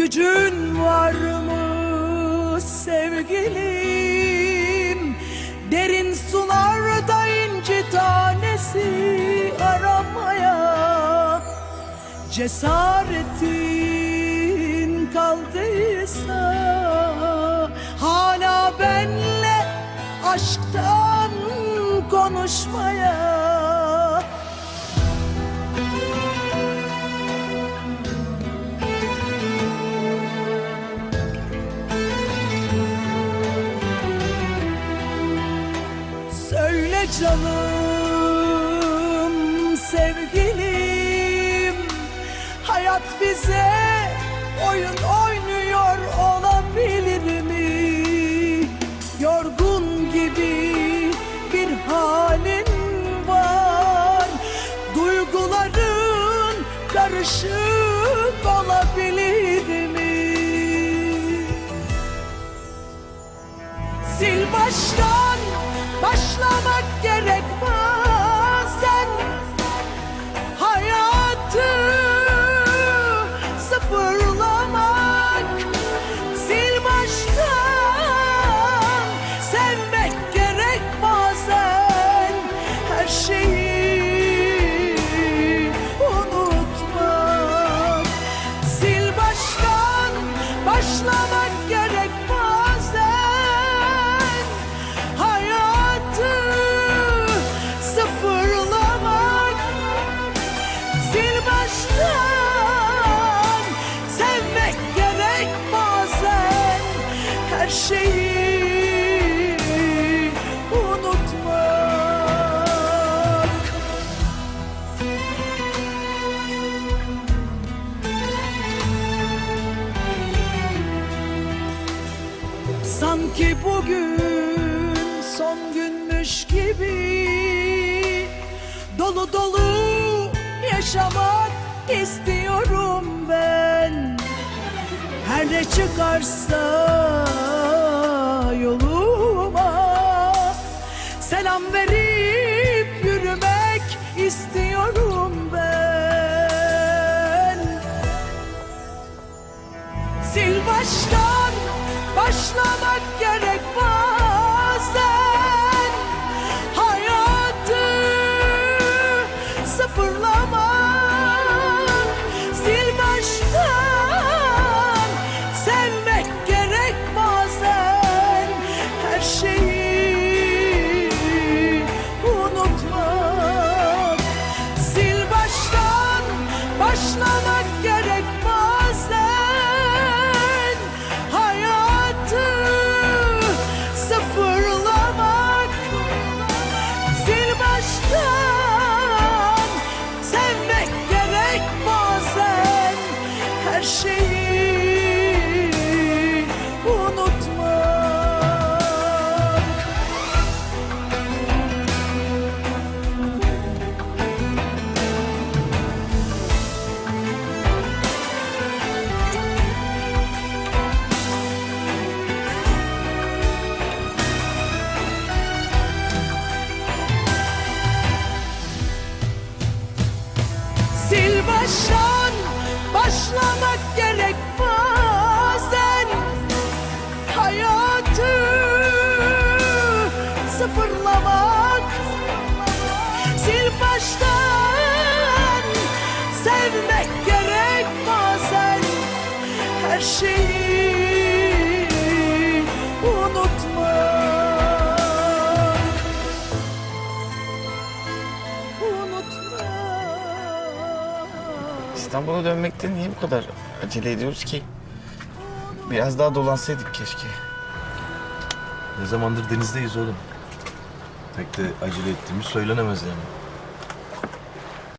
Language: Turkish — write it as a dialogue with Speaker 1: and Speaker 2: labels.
Speaker 1: Gücün var mı sevgilim? Derin sularda inci tanesi aramaya Cesaretin kaldıysa Hala benle aşktan konuşmaya Söyle canım sevgilim Hayat bize oyun oynuyor olabilir mi? Yorgun gibi bir halin var Duyguların karışık olabilir mi? Sil baştan başlamak gerek bazen. Hayatı sıfırlamak Sil baştan sevmek Sanki bugün son günmüş gibi. Dolu dolu yaşamak istiyorum ben. Her ne çıkarsa yoluma. Selam verip yürümek istiyorum ben. Sil baştan başlamak gerek baştan başlamak gerek bazen. Hayatı sıfırlamak. Sil baştan. Sevmek gerek bazen. Her şeyi
Speaker 2: İstanbul'a dönmekte niye bu kadar acele ediyoruz ki? Biraz daha dolansaydık keşke.
Speaker 3: Ne zamandır denizdeyiz oğlum. Pek de acele ettiğimiz söylenemez yani.